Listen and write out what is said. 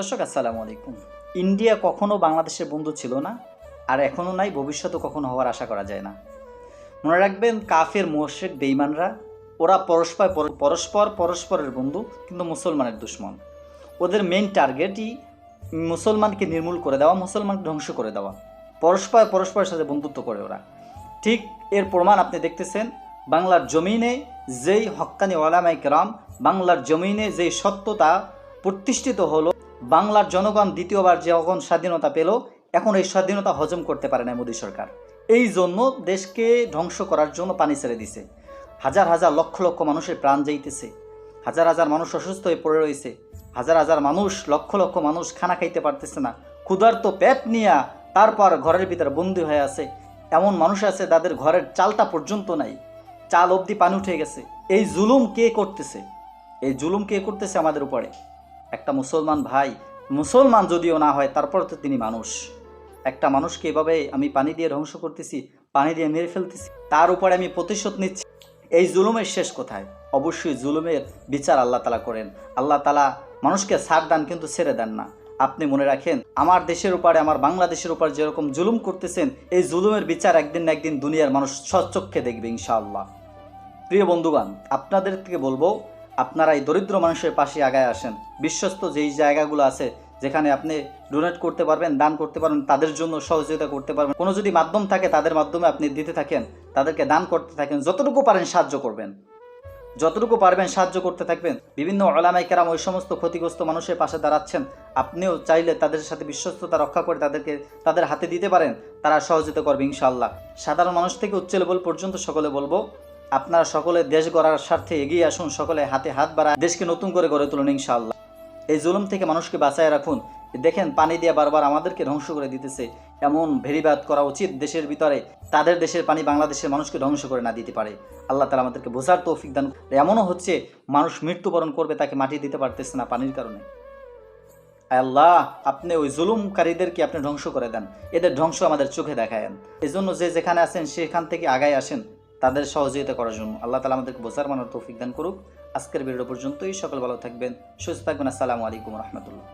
দর্শক, আসসালামু আলাইকুম। ইন্ডিয়া কখনো বাংলাদেশের বন্ধু ছিল না, আর এখনও নাই, ভবিষ্যতে কখনো হওয়ার আশা করা যায় না। মনে রাখবেন, কাফের মোশেক বেইমানরা ওরা পরস্পর পরস্পর পরস্পরের বন্ধু, কিন্তু মুসলমানের দুশ্মন। ওদের মেন টার্গেটই মুসলমানকে নির্মূল করে দেওয়া, মুসলমানকে ধ্বংস করে দেওয়া। পরস্পর পরস্পরের সাথে বন্ধুত্ব করে ওরা। ঠিক এর প্রমাণ আপনি দেখতেছেন বাংলার জমিনে যেই হক্কানি ওলামাই কেরাম, বাংলার জমিনে যেই সত্যতা প্রতিষ্ঠিত হলো, বাংলার জনগণ দ্বিতীয়বার যখন স্বাধীনতা পেল, এখন এই স্বাধীনতা হজম করতে পারে না মোদী সরকার। এই জন্য দেশকে ধ্বংস করার জন্য পানি ছেড়ে দিছে। হাজার হাজার লক্ষ লক্ষ মানুষের প্রাণ যাইতেছে হাজার হাজার মানুষ অসুস্থ হয়ে পড়ে রয়েছে। হাজার হাজার মানুষ, লক্ষ লক্ষ মানুষ খানা খাইতে পারতেছে না। ক্ষুধার্ত পেট নিয়া তারপর ঘরের ভিতরে বন্দি হয়ে আছে। এমন মানুষ আছে তাদের ঘরের চালটা পর্যন্ত নাই। চাল অবধি পানি উঠে গেছে। এই জুলুম কে করতেছে? এই জুলুম কে করতেছে আমাদের উপরে? একটা মুসলমান ভাই, মুসলমান যদিও না হয় তারপর তো তিনি মানুষ। একটা মানুষকে এভাবে আমি পানি দিয়ে ধ্বংস করতেছি, পানি দিয়ে মেরে ফেলতেছি, তার উপরে আমি প্রতিশোধ নিচ্ছি। এই জুলুমের শেষ কোথায়? অবশ্যই জুলুমের বিচার আল্লাহ তালা করেন। আল্লাহ তালা মানুষকে ছাড় দেন, কিন্তু ছেড়ে দেন না। আপনি মনে রাখেন, আমার দেশের উপরে, আমার বাংলাদেশের উপর যেরকম জুলুম করতেছেন, এই জুলুমের বিচার একদিন না একদিন দুনিয়ার মানুষ সচক্ষে দেখবে, ইনশাআল্লাহ। প্রিয় বন্ধুগণ, আপনাদের থেকে বলব, আপনারা এই দরিদ্র মানুষের পাশে আগায় আসেন। বিশ্বস্ত যেই জায়গাগুলো আছে, যেখানে আপনি ডোনেট করতে পারবেন, দান করতে পারবেন, তাদের জন্য সহযোগিতা করতে পারবেন। কোনো যদি মাধ্যম থাকে, তাদের মাধ্যমে আপনি দিতে থাকেন, তাদেরকে দান করতে থাকেন, যতটুকু পারেন সাহায্য করবেন। যতটুকু পারবেন সাহায্য করতে থাকবেন। বিভিন্ন ওলামাই কেরাম ওই সমস্ত ক্ষতিগ্রস্ত মানুষের পাশে দাঁড়াচ্ছেন। আপনিও চাইলে তাদের সাথে বিশ্বস্ততা রক্ষা করে তাদেরকে, তাদের হাতে দিতে পারেন, তারা সহযোগিতা করবে ইনশাল্লাহ সাধারণ মানুষ থেকে উচ্চ লেভেল পর্যন্ত সকলে বলব আপনারা সকলে দেশ গড়ার স্বার্থে এগিয়ে আসুন, সকলে হাতে হাত বাড়া দেশকে নতুন করে গড়ে তুলুন ইনশাআল্লাহ। এই জুলুম থেকে মানুষকে বাঁচায় রাখুন। দেখেন, পানি দিয়ে বারবার আমাদেরকে ধ্বংস করে দিতেছে। এমন ভেরিবাদ করা উচিত দেশের ভিতরে। তাদের দেশের পানি বাংলাদেশের মানুষকে ধ্বংস করে না দিতে পারে। আল্লাহ তালা আমাদেরকে বোঝার তৌফিক দান এমনও হচ্ছে, মানুষ মৃত্যুবরণ করবে, তাকে মাটি দিতে পারতেছে না পানির কারণে। আল্লাহ, আপনি ওই জুলুমকারীদেরকে আপনি ধ্বংস করে দেন। এদের ধ্বংস আমাদের চোখে দেখায়েন এজন্য যে যেখানে আছেন, সেখান থেকে আগায় আসেন। তাদের সহযোগিতা করার জন্য। আল্লাহ তালা আমাদেরকে বোঝার মানার তৌফিক দান করুক। আজকের ভিডিও পর্যন্তই। সকল ভালো থাকবেন, সুস্থ থাকবেন। আসসালামু আলাইকুম রহমতুল্লাহ।